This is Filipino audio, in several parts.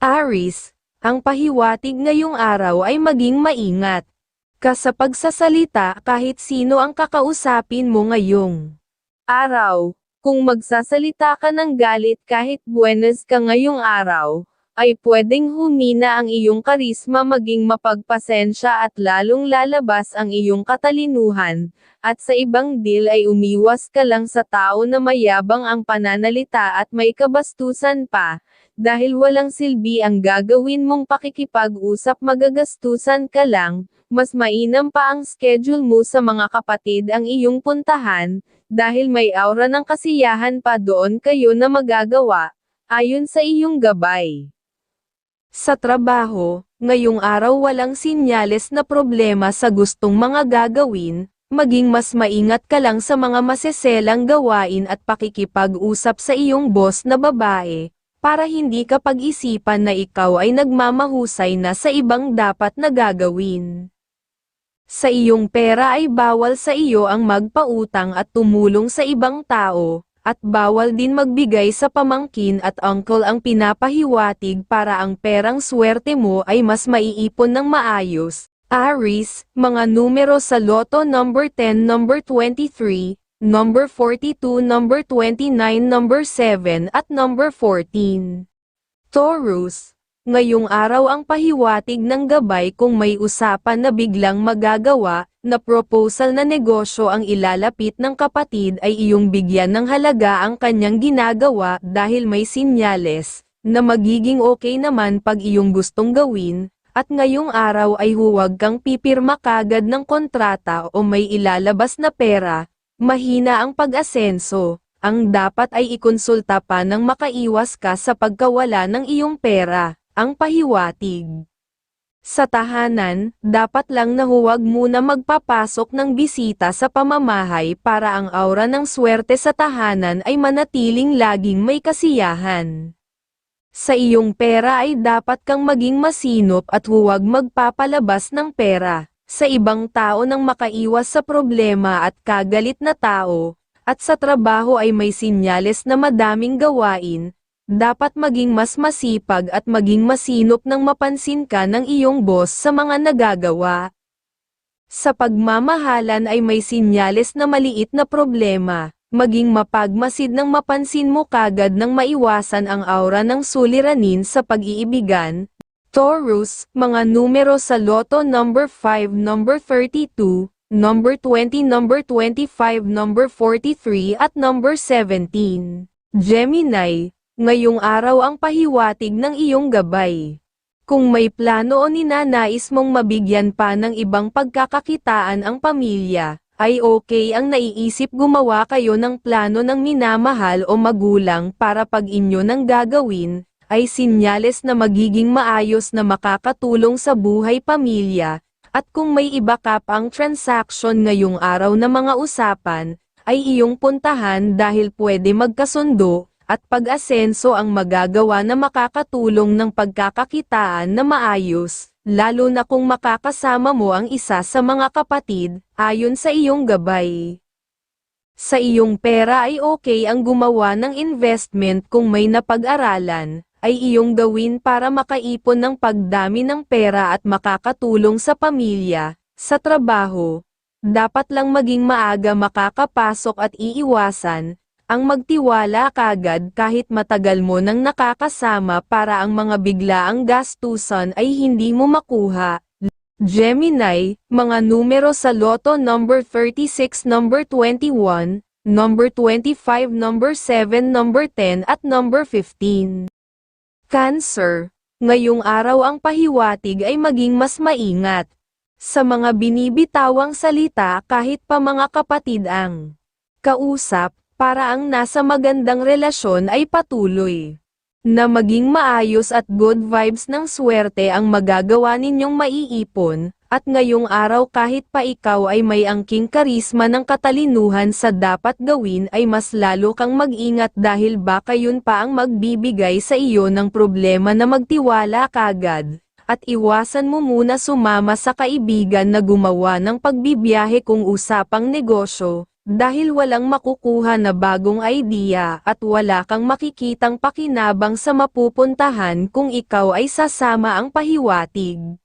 Aris, ang pahiwatig ngayong araw ay maging maingat. Ka sa pagsasalita kahit sino ang kakausapin mo ngayong araw. Kung magsasalita ka ng galit kahit buenas ka ngayong araw, ay pwedeng humina ang iyong karisma maging mapagpasensya at lalong lalabas ang iyong katalinuhan, at sa ibang deal ay umiwas ka lang sa tao na mayabang ang pananalita at may kabastusan pa, dahil walang silbi ang gagawin mong pakikipag-usap magagastusan ka lang, mas mainam pa ang schedule mo sa mga kapatid ang iyong puntahan, dahil may aura ng kasiyahan pa doon kayo na magagawa, ayon sa iyong gabay. Sa trabaho, ngayong araw walang sinyales na problema sa gustong mga gagawin, maging mas maingat ka lang sa mga maseselang gawain at pakikipag-usap sa iyong boss na babae, para hindi ka pag-isipan na ikaw ay nagmamahusay na sa ibang dapat na gagawin. Sa iyong pera ay bawal sa iyo ang magpautang at tumulong sa ibang tao, at bawal din magbigay sa pamangkin at uncle ang pinapahiwatig para ang perang swerte mo ay mas maiipon ng maayos. Aris, mga numero sa loto number 10, number 23, number 42, number 29, number 7 at number 14. Taurus, ngayong araw ang pahiwatig ng gabay kung may usapan na biglang magagawa, na proposal na negosyo ang ilalapit ng kapatid ay iyong bigyan ng halaga ang kanyang ginagawa dahil may sinyales, na magiging okay naman pag iyong gustong gawin, at ngayong araw ay huwag kang pipirma kagad ng kontrata o may ilalabas na pera, mahina ang pag-asenso, ang dapat ay ikonsulta pa nang makaiwas ka sa pagkawala ng iyong pera, ang pahiwatig. Sa tahanan, dapat lang na huwag muna magpapasok ng bisita sa pamamahay para ang aura ng swerte sa tahanan ay manatiling laging may kasiyahan. Sa iyong pera ay dapat kang maging masinop at huwag magpapalabas ng pera sa ibang tao nang makaiwas sa problema at kagalit na tao, at sa trabaho ay may sinyales na madaming gawain, dapat maging mas masipag at maging masinop nang mapansin ka ng iyong boss sa mga nagagawa. Sa pagmamahalan ay may sinyales na maliit na problema, maging mapagmasid nang mapansin mo kagad nang maiwasan ang aura ng suliranin sa pag-iibigan. Taurus, mga numero sa loto number 5, number 32, number 20, number 25, number 43 at number 17. Gemini, ngayong araw ang pahiwatig ng iyong gabay. Kung may plano o ninanais mong mabigyan pa ng ibang pagkakakitaan ang pamilya, ay okay ang naiisip gumawa kayo ng plano ng minamahal o magulang para pag inyo nang gagawin, ay sinyales na magiging maayos na makakatulong sa buhay pamilya, at kung may iba ka pang transaction ngayong araw na mga usapan, ay iyong puntahan dahil pwede magkasundo, at pag-asenso ang magagawa na makakatulong ng pagkakakitaan na maayos, lalo na kung makakasama mo ang isa sa mga kapatid, ayon sa iyong gabay. Sa iyong pera ay okay ang gumawa ng investment kung may napag-aralan, ay iyong gawin para makaipon ng pagdami ng pera at makakatulong sa pamilya, sa trabaho. Dapat lang maging maaga makakapasok at iiwasan, ang magtiwala kagad kahit matagal mo nang nakakasama para ang mga biglaang gastusan ay hindi mo makuha. Gemini, mga numero sa loto number 36, number 21, number 25, number 7, number 10 at number 15. Cancer, ngayong araw ang pahiwatig ay maging mas maingat. Sa mga binibitawang salita kahit pa mga kapatid ang kausap, para ang nasa magandang relasyon ay patuloy. Na maging maayos at good vibes ng swerte ang magagawa ninyong maiipon, at ngayong araw kahit pa ikaw ay may angking karisma ng katalinuhan sa dapat gawin ay mas lalo kang mag-ingat dahil baka yun pa ang magbibigay sa iyo ng problema na magtiwala kagad at iwasan mo muna sumama sa kaibigan na gumawa ng pagbibiyahe kung usapang negosyo, dahil walang makukuha na bagong idea at wala kang makikitang pakinabang sa mapupuntahan kung ikaw ay sasama ang pahiwatig.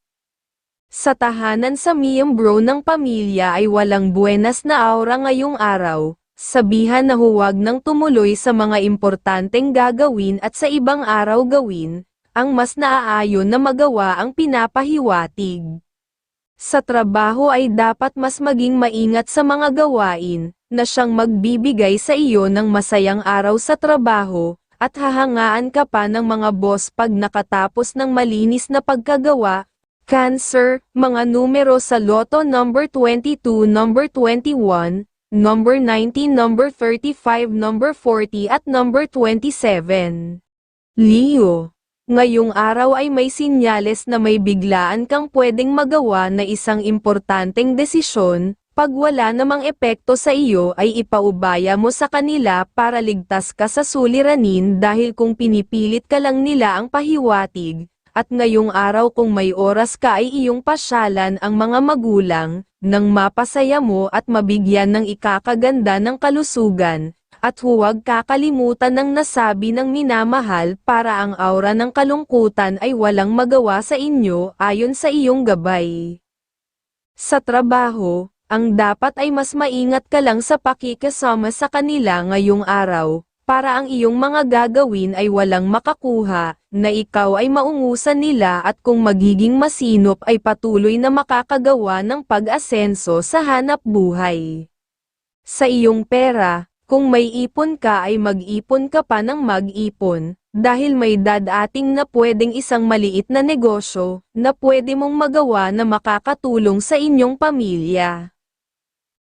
Sa tahanan sa miyembro ng pamilya ay walang buenas na aura ngayong araw, sabihan na huwag nang tumuloy sa mga importanteng gagawin at sa ibang araw gawin, ang mas naaayon na magawa ang pinapahiwatig. Sa trabaho ay dapat mas maging maingat sa mga gawain, na siyang magbibigay sa iyo ng masayang araw sa trabaho, at hahangaan ka pa ng mga boss pag nakatapos ng malinis na pagkagawa. Cancer, mga numero sa Lotto number 22, number 21, number 19, number 35, number 40 at number 27. Leo Ngayong araw ay may sinyales na may biglaan kang pwedeng magawa na isang importanteng desisyon, pag wala namang epekto sa iyo ay ipaubaya mo sa kanila para ligtas ka sa suliranin dahil kung pinipilit ka lang nila ang pahiwatig, at ngayong araw kung may oras ka ay iyong pasyalan ang mga magulang, nang mapasaya mo at mabigyan ng ikakaganda ng kalusugan, at huwag kakalimutan ng nasabi ng minamahal para ang aura ng kalungkutan ay walang magawa sa inyo ayon sa iyong gabay. Sa trabaho, ang dapat ay mas maingat ka lang sa pakikasama sa kanila ngayong araw, para ang iyong mga gagawin ay walang makakuha, na ikaw ay maungusan nila at kung magiging masinop ay patuloy na makakagawa ng pag-asenso sa hanap buhay. Sa iyong pera, kung may ipon ka ay mag-ipon ka pa ng mag-ipon, dahil may dadating na pwedeng isang maliit na negosyo, na pwede mong magawa na makakatulong sa inyong pamilya.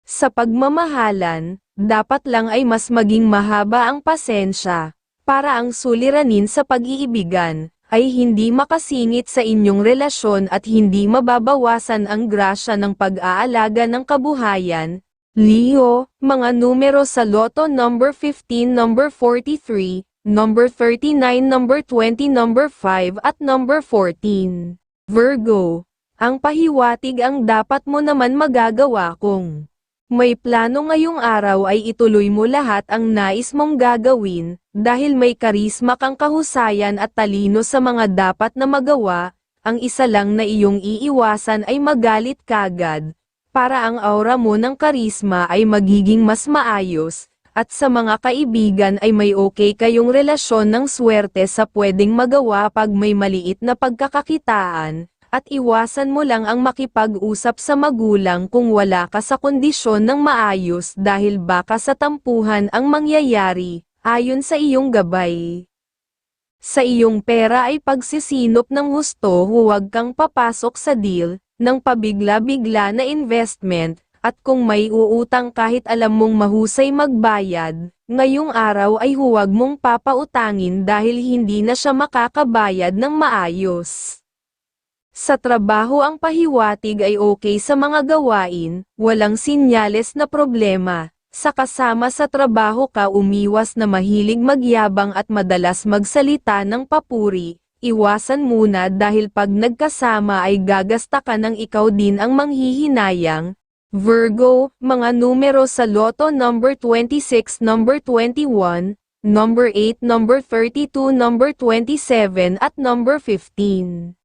Sa pagmamahalan, dapat lang ay mas maging mahaba ang pasensya, para ang suliranin sa pag-iibigan, ay hindi makasingit sa inyong relasyon at hindi mababawasan ang grasya ng pag-aalaga ng kabuhayan, Leo, mga numero sa Lotto number 15, number 43, number 39, number 20, number 5 at number 14. Virgo, ang pahiwatig ang dapat mo naman magagawa kung may plano ngayong araw ay ituloy mo lahat ang nais mong gagawin, dahil may karisma kang kahusayan at talino sa mga dapat na magawa, ang isa lang na iyong iiwasan ay magalit kagad, para ang aura mo ng karisma ay magiging mas maayos, at sa mga kaibigan ay may okay kayong relasyon ng swerte sa pwedeng magawa pag may maliit na pagkakakitaan, at iwasan mo lang ang makipag-usap sa magulang kung wala ka sa kondisyon ng maayos dahil baka sa tampuhan ang mangyayari, ayon sa iyong gabay. Sa iyong pera ay pagsisinop ng husto huwag kang papasok sa deal, ng pabigla-bigla na investment, at kung may uutang kahit alam mong mahusay magbayad, ngayong araw ay huwag mong papautangin dahil hindi na siya makakabayad ng maayos. Sa trabaho ang pahiwatig ay okay sa mga gawain, walang sinyales na problema. Sa kasama sa trabaho ka umiwas na mahilig magyabang at madalas magsalita ng papuri, iwasan muna dahil pag nagkasama ay gagasta ka ng ikaw din ang manghihinayang. Virgo, mga numero sa Lotto number 26, number 21, number 8, number 32, number 27 at number 15.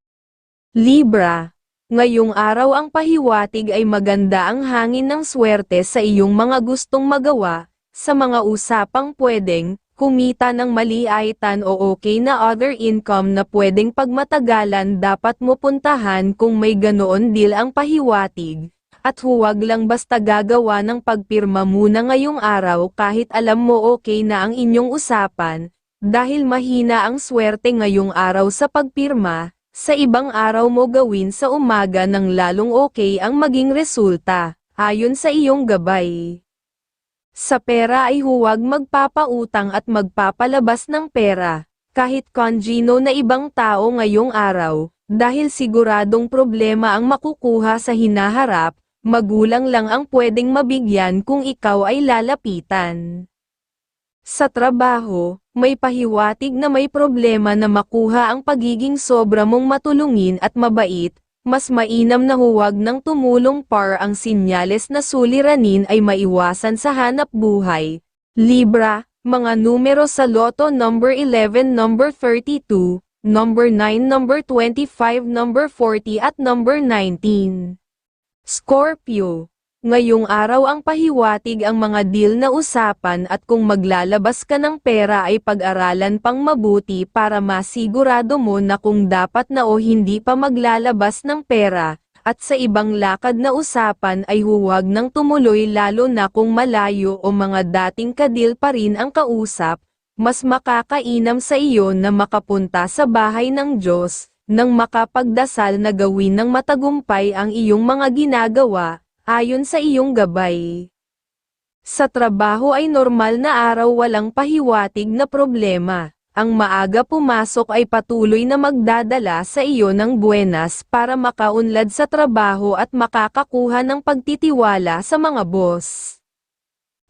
Libra, ngayong araw ang pahiwatig ay maganda ang hangin ng swerte sa iyong mga gustong magawa, sa mga usapang pwedeng, kumita ng maliaitan o okay na other income na pwedeng pagmatagalan dapat mo puntahan kung may ganoon deal ang pahiwatig. At huwag lang basta gagawa ng pagpirma muna ngayong araw kahit alam mo okay na ang inyong usapan, dahil mahina ang swerte ngayong araw sa pagpirma, sa ibang araw mo gawin sa umaga ng lalong okay ang maging resulta, ayon sa iyong gabay. Sa pera ay huwag magpapautang at magpapalabas ng pera, kahit konjino na ibang tao ngayong araw, dahil siguradong problema ang makukuha sa hinaharap, magulang lang ang pwedeng mabigyan kung ikaw ay lalapitan. Sa trabaho, may pahiwatig na may problema na makuha ang pagiging sobra mong matulungin at mabait, mas mainam na huwag ng tumulong par ang sinyales na suliranin ay maiwasan sa hanap buhay. Libra, mga numero sa loto number 11, number 32, number 9, number 25, number 40 at number 19. Scorpio, ngayong araw ang pahiwatig ang mga deal na usapan at kung maglalabas ka ng pera ay pag-aralan pang mabuti para masigurado mo na kung dapat na o hindi pa maglalabas ng pera, at sa ibang lakad na usapan ay huwag nang tumuloy lalo na kung malayo o mga dating kadil pa rin ang kausap, mas makakainam sa iyo na makapunta sa bahay ng Diyos, nang makapagdasal na gawin ng matagumpay ang iyong mga ginagawa, ayon sa iyong gabay. Sa trabaho ay normal na araw walang pahiwatig na problema. Ang maaga pumasok ay patuloy na magdadala sa iyo ng buenas para makaunlad sa trabaho at makakakuha ng pagtitiwala sa mga boss.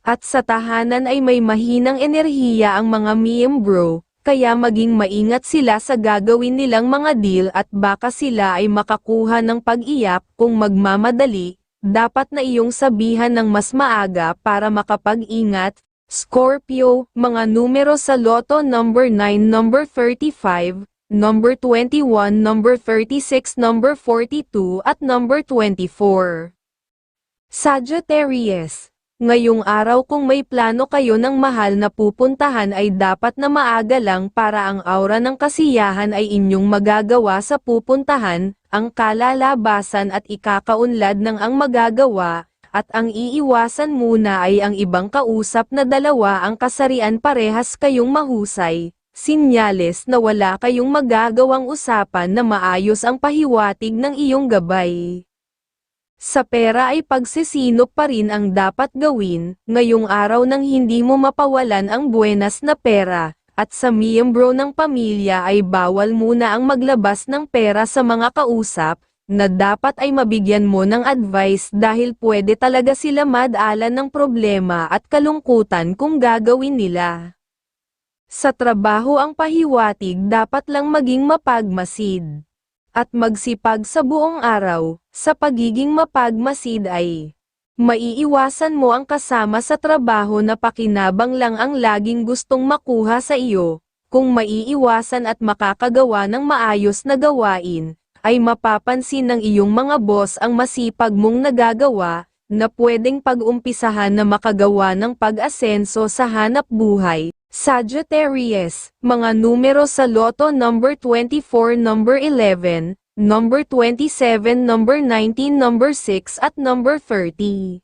At sa tahanan ay may mahinang enerhiya ang mga miyembro, kaya maging maingat sila sa gagawin nilang mga deal at baka sila ay makakuha ng pag-iyak kung magmamadali, dapat na iyong sabihan ng mas maaga para makapag-ingat. Scorpio, mga numero sa loto number 9, number 35, number 21, number 36, number 42 at number 24. Sagittarius, ngayong araw kung may plano kayo ng mahal na pupuntahan ay dapat na maaga lang para ang aura ng kasiyahan ay inyong magagawa sa pupuntahan, ang kalalabasan at ikakaunlad ng ang magagawa, at ang iiwasan muna ay ang ibang kausap na dalawa ang kasarian parehas kayong mahusay, sinyales na wala kayong magagawang usapan na maayos ang pahiwatig ng iyong gabay. Sa pera ay pagsisinop pa rin ang dapat gawin, ngayong araw nang hindi mo mapawalan ang buenas na pera, at sa miyembro ng pamilya ay bawal muna ang maglabas ng pera sa mga kausap, na dapat ay mabigyan mo ng advice dahil pwede talaga sila madalan ng problema at kalungkutan kung gagawin nila. Sa trabaho ang pahiwatig dapat lang maging mapagmasid at magsipag sa buong araw, sa pagiging mapagmasid ay maiiwasan mo ang kasama sa trabaho na pakinabang lang ang laging gustong makuha sa iyo, kung maiiwasan at makakagawa ng maayos na gawain, ay mapapansin ng iyong mga boss ang masipag mong nagagawa, na pwedeng pag-umpisahan na makagawa ng pag-asenso sa hanap buhay. Sagittarius, mga numero sa loto number 24, number 11, number 27, number 19, number 6 at number 30.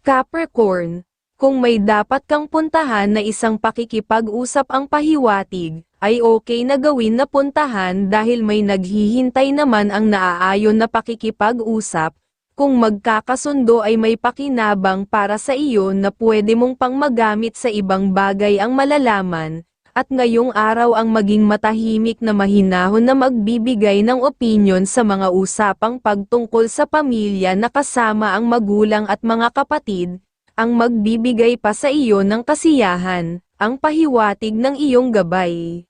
Capricorn, kung may dapat kang puntahan na isang pakikipag-usap ang pahiwatig, ay okay na gawin na puntahan dahil may naghihintay naman ang naaayon na pakikipag-usap, kung magkakasundo ay may pakinabang para sa iyo na pwede mong pang magamit sa ibang bagay ang malalaman, at ngayong araw ang maging matahimik na mahinahon na magbibigay ng opinyon sa mga usapang pagtungkol sa pamilya na kasama ang magulang at mga kapatid, ang magbibigay pa sa iyo ng kasiyahan, ang pahiwatig ng iyong gabay.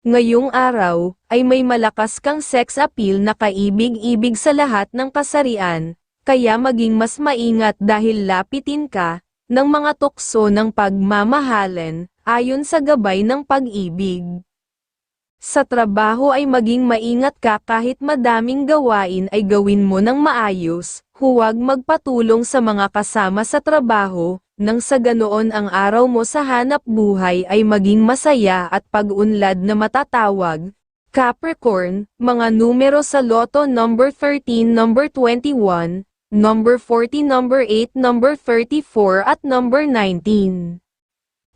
Ngayong araw, ay may malakas kang sex appeal na kaibig-ibig sa lahat ng kasarian, kaya maging mas maingat dahil lapitin ka, ng mga tukso ng pagmamahalan, ayon sa gabay ng pag-ibig. Sa trabaho ay maging maingat ka kahit madaming gawain ay gawin mo ng maayos, huwag magpatulong sa mga kasama sa trabaho, nang sa ganoon ang araw mo sa hanap buhay ay maging masaya at pag-unlad na matatawag. Capricorn, mga numero sa loto number 13, number 21, number 40, number 8, number 34 at number 19.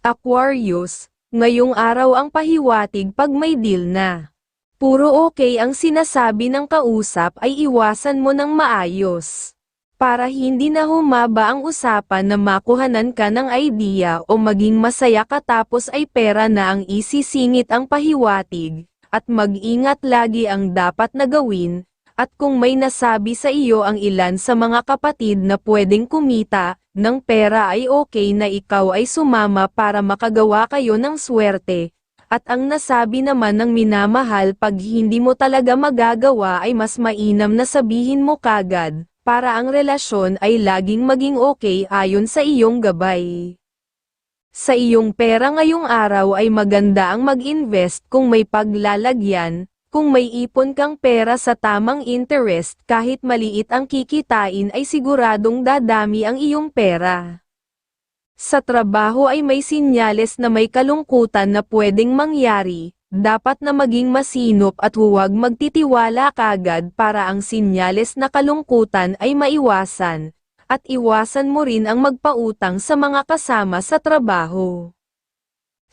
Aquarius, ngayong araw ang pahiwatig pag may deal na. Puro okay ang sinasabi ng kausap ay iwasan mo ng maayos para hindi na humaba ang usapan na makuhanan ka ng idea o maging masaya ka tapos ay pera na ang isisingit ang pahiwatig, at mag-ingat lagi ang dapat na gawin, at kung may nasabi sa iyo ang ilan sa mga kapatid na pwedeng kumita, ng pera ay okay na ikaw ay sumama para makagawa kayo ng swerte, At ang nasabi naman ng minamahal pag hindi mo talaga magagawa ay mas mainam na sabihin mo kagad, para ang relasyon ay laging maging okay ayon sa iyong gabay. Sa iyong pera ngayong araw ay maganda ang mag-invest kung may paglalagyan, kung may ipon kang pera sa tamang interest kahit maliit ang kikitain ay siguradong dadami ang iyong pera. Sa trabaho ay may sinyales na may kalungkutan na pwedeng mangyari, dapat na maging masinop at huwag magtitiwala kagad para ang sinyales na kalungkutan ay maiwasan, at iwasan mo rin ang magpautang sa mga kasama sa trabaho.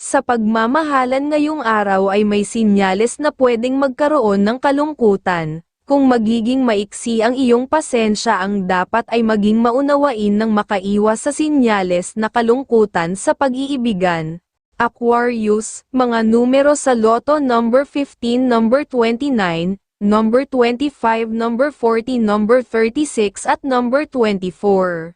Sa pagmamahalan ngayong araw ay may sinyales na pwedeng magkaroon ng kalungkutan, kung magiging maiksi ang iyong pasensya ang dapat ay maging maunawain ng makaiwas sa sinyales na kalungkutan sa pag-iibigan. Aquarius, mga numero sa loto number 15, number 29, number 25, number 40, number 36 at number 24.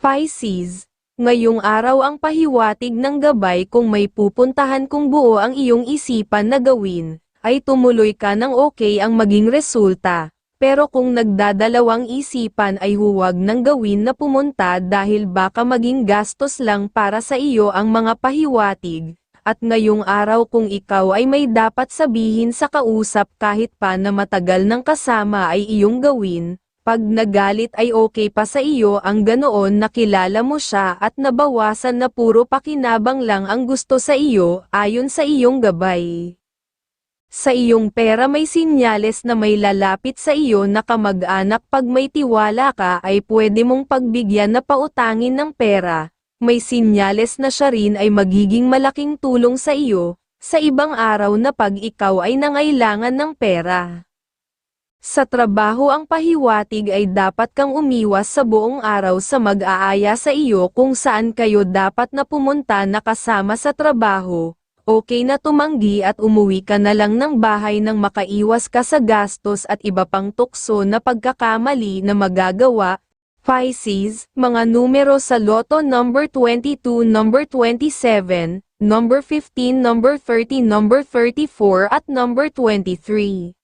Pisces, ngayong araw ang pahiwatig ng gabay kung may pupuntahan kung buo ang iyong isipan na gawin, ay tumuloy ka ng okay ang maging resulta. Pero kung nagdadalawang isipan ay huwag nang gawin na pumunta dahil baka maging gastos lang para sa iyo ang mga pahiwatig. At ngayong araw kung ikaw ay may dapat sabihin sa kausap kahit pa na matagal ng kasama ay iyong gawin, pag nagalit ay okay pa sa iyo ang ganoon na kilala mo siya at nabawasan na puro pakinabang lang ang gusto sa iyo ayon sa iyong gabay. Sa iyong pera may sinyales na may lalapit sa iyo na kamag-anak pag may tiwala ka ay pwede mong pagbigyan na pautangin ng pera, may sinyales na siya rin ay magiging malaking tulong sa iyo, sa ibang araw na pag ikaw ay nangailangan ng pera. Sa trabaho ang pahiwatig ay dapat kang umiwas sa buong araw sa mag-aaya sa iyo kung saan kayo dapat na pumunta na kasama sa trabaho. Okay na tumanggi at umuwi ka na lang ng bahay nang makaiwas ka sa gastos at iba pang tukso na pagkakamali na magagawa. Pisces, mga numero sa loto number 22, number 27, number 15, number 30, number 34 at number 23.